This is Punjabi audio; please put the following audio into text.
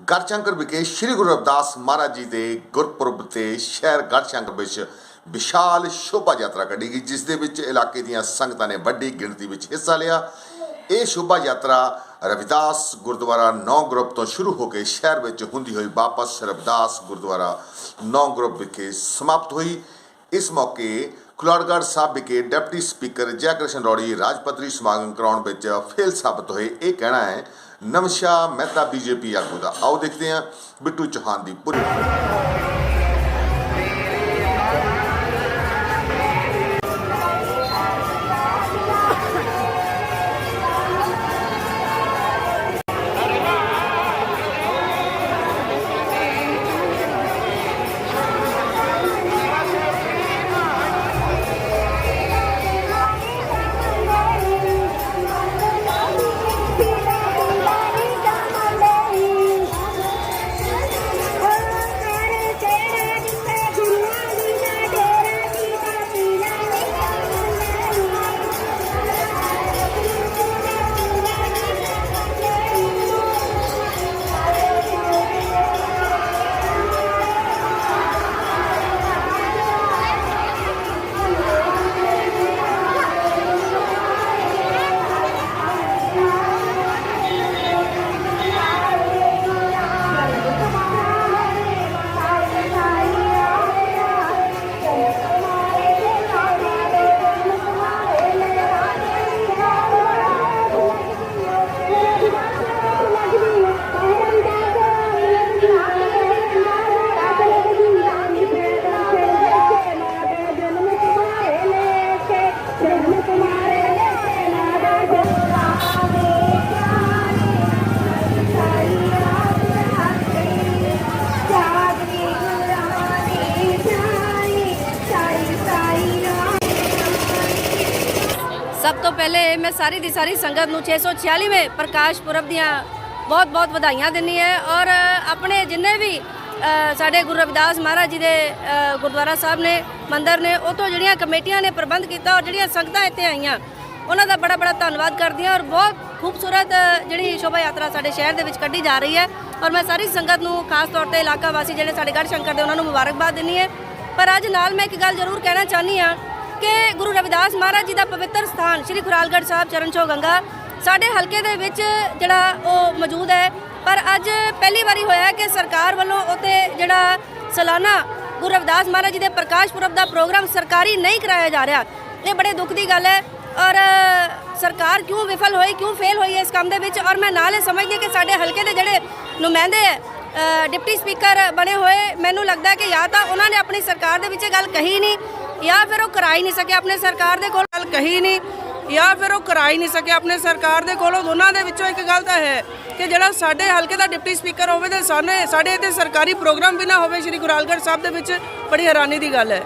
ਗੜਸ਼ੰਕਰ ਵਿਖੇ ਸ੍ਰੀ ਗੁਰੂ ਰਵਿਦਾਸ ਮਹਾਰਾਜ ਜੀ ਦੇ ਗੁਰਪੁਰਬ ਤੇ ਸ਼ਹਿਰ ਗੜਸ਼ੰਕਰ ਵਿੱਚ ਵਿਸ਼ਾਲ ਸ਼ੋਭਾ ਯਾਤਰਾ ਕੱਢੀ ਗਈ, ਜਿਸ ਦੇ ਵਿੱਚ ਇਲਾਕੇ ਦੀਆਂ ਸੰਗਤਾਂ ਨੇ ਵੱਡੀ ਗਿਣਤੀ ਵਿੱਚ ਹਿੱਸਾ ਲਿਆ। ਇਹ ਸ਼ੋਭਾ ਯਾਤਰਾ ਰਵਿਦਾਸ ਗੁਰਦੁਆਰਾ 9 ਗਰੁੱਪ ਤੋਂ ਸ਼ੁਰੂ ਹੋ ਕੇ ਸ਼ਹਿਰ ਵਿੱਚ ਹੁੰਦੀ ਹੋਈ ਵਾਪਸ ਰਵਿਦਾਸ ਗੁਰਦੁਆਰਾ 9 ਗਰੁੱਪ ਵਿਖੇ ਸਮਾਪਤ ਹੋਈ। ਇਸ ਮੌਕੇ ਖੁਲਾੜਗੜ੍ਹ ਸਾਹਿਬ ਵਿਖੇ ਡਿਪਟੀ ਸਪੀਕਰ ਜੈਕ੍ਰਿਸ਼ਨ ਰੌੜੀ ਰਾਜਪੱਤਰੀ ਸਮਾਗਮ ਕਰਾਉਣ ਵਿੱਚ ਫੇਲ ਸਾਬਤ ਹੋਏ। ਇਹ ਕਹਿਣਾ ਹੈ ਨਮਸ਼ਾ ਮਹਿਤਾ ਬੀਜੇਪੀ ਆਗੂ ਦਾ। ਆਓ ਦੇਖਦੇ ਹਾਂ ਬਿੱਟੂ ਚੌਹਾਨ ਦੀ ਪੂਰੀ ਸਭ ਤੋਂ ਪਹਿਲੇ ਮੈਂ ਸਾਰੀ ਦੀ ਸਾਰੀ ਸੰਗਤ ਨੂੰ 646ਵੇਂ ਪ੍ਰਕਾਸ਼ ਪੁਰਬ ਦੀਆਂ ਬਹੁਤ-ਬਹੁਤ ਵਧਾਈਆਂ ਦਿੰਨੀ ਹੈ ਔਰ ਆਪਣੇ ਜਿੰਨੇ ਵੀ ਸਾਡੇ ਗੁਰੂ ਰਵਿਦਾਸ ਮਹਾਰਾਜ ਜੀ ਦੇ ਗੁਰਦੁਆਰਾ ਸਾਹਿਬ ਨੇ, ਮੰਦਰ ਨੇ, ਉਹ ਜਿਹੜੀਆਂ ਕਮੇਟੀਆਂ ਨੇ ਪ੍ਰਬੰਧ ਕੀਤਾ ਔਰ ਜਿਹੜੀਆਂ ਸੰਗਤਾਂ ਇੱਥੇ ਆਈਆਂ, ਉਹਨਾਂ ਦਾ ਬੜਾ ਬੜਾ ਧੰਨਵਾਦ ਕਰਦੀ ਹਾਂ ਔਰ ਬਹੁਤ ਖੂਬਸੂਰਤ, ਜਿਹੜੀ ਸ਼ੋਭਾ ਯਾਤਰਾ ਸਾਡੇ ਸ਼ਹਿਰ ਦੇ ਵਿੱਚ ਕੱਢੀ ਜਾ ਰਹੀ ਹੈ ਔਰ ਮੈਂ ਸਾਰੀ ਸੰਗਤ ਨੂੰ ਖਾਸ ਤੌਰ ਤੇ ਇਲਾਕਾ ਵਾਸੀ ਜਿਹੜੇ ਸਾਡੇ ਗੜ੍ਹ ਸ਼ੰਕਰ ਦੇ, ਉਹਨਾਂ ਨੂੰ ਮੁਬਾਰਕਬਾਦ ਦਿੰਨੀ ਹੈ। ਪਰ ਅੱਜ ਨਾਲ ਮੈਂ ਇੱਕ ਗੱਲ ਜ਼ਰੂਰ ਕਹਿਣਾ ਚਾਹਨੀ ਹਾਂ ਕਿ ਗੁਰੂ ਰਵਿਦਾਸ ਮਹਾਰਾਜ ਜੀ ਦਾ ਪਵਿੱਤਰ ਸਥਾਨ, ਸ੍ਰੀ ਖੁਰਾਲਗੜ੍ਹ ਸਾਹਿਬ, ਚਰਨ ਛੋਹ ਗੰਗਾ। ਸਾਡੇ ਹਲਕੇ ਦੇ ਵਿੱਚ ਜਿਹੜਾ ਉਹ ਮੌਜੂਦ ਹੈ। ਪਰ ਅੱਜ ਪਹਿਲੀ ਵਾਰੀ ਹੋਇਆ ਕਿ ਸਰਕਾਰ ਵੱਲੋਂ ਉਤੇ ਜਿਹੜਾ ਸਾਲਾਨਾ ਗੁਰੂ ਰਵਿਦਾਸ ਮਹਾਰਾਜ ਜੀ ਦੇ ਪ੍ਰਕਾਸ਼ ਪੁਰਬ ਦਾ ਪ੍ਰੋਗਰਾਮ ਸਰਕਾਰੀ ਨਹੀਂ ਕਰਾਇਆ ਜਾ ਰਿਹਾ। ਇਹ ਬੜੇ ਦੁੱਖ ਦੀ ਗੱਲ ਹੈ ਔਰ ਸਰਕਾਰ ਕਿਉਂ ਵਿਫਲ ਹੋਈ, ਕਿਉਂ ਫੇਲ ਹੋਈ ਹੈ ਇਸ ਕੰਮ ਦੇ ਵਿੱਚ? ਔਰ ਮੈਂ ਨਾਲ ਇਹ ਸਮਝਦੀ ਕਿ ਸਾਡੇ ਹਲਕੇ ਦੇ ਜਿਹੜੇ ਨੁਮਾਇੰਦੇ ਹੈ ਡਿਪਟੀ ਸਪੀਕਰ ਬਣੇ ਹੋਏ, ਮੈਨੂੰ ਲੱਗਦਾ ਕਿ ਜਾਂ ਤਾਂ ਉਹਨਾਂ ਨੇ ਆਪਣੀ ਸਰਕਾਰ ਦੇ ਵਿੱਚ ਇਹ ਗੱਲ ਕਹੀ ਨਹੀਂ ਜਾਂ ਫਿਰ ਉਹ ਕਰਾ ਹੀ ਨਹੀਂ ਸਕੇ ਆਪਣੇ ਸਰਕਾਰ ਦੇ ਕੋਲ। ਗੱਲ ਕਹੀ ਨਹੀਂ, ਜਾਂ ਫਿਰ ਉਹ ਕਰਾ ਹੀ ਨਹੀਂ ਸਕੇ ਆਪਣੇ ਸਰਕਾਰ ਦੇ ਕੋਲੋਂ। ਦੋਨਾਂ ਦੇ ਵਿੱਚੋਂ ਇੱਕ ਗੱਲ ਤਾਂ ਹੈ ਕਿ ਜਿਹੜਾ ਸਾਡੇ ਹਲਕੇ ਦਾ ਡਿਪਟੀ ਸਪੀਕਰ ਹੋਵੇ ਤੇ ਸਾਨੇ ਸਾਡੇ ਇੱਥੇ ਸਰਕਾਰੀ ਪ੍ਰੋਗਰਾਮ ਵੀ ਨਾ ਹੋਵੇ, ਸ਼੍ਰੀ ਗੁਰਾਲਗੜ੍ਹ ਸਾਹਿਬ ਦੇ ਵਿੱਚ ਬੜੀ ਹੈਰਾਨੀ ਦੀ ਗੱਲ ਹੈ।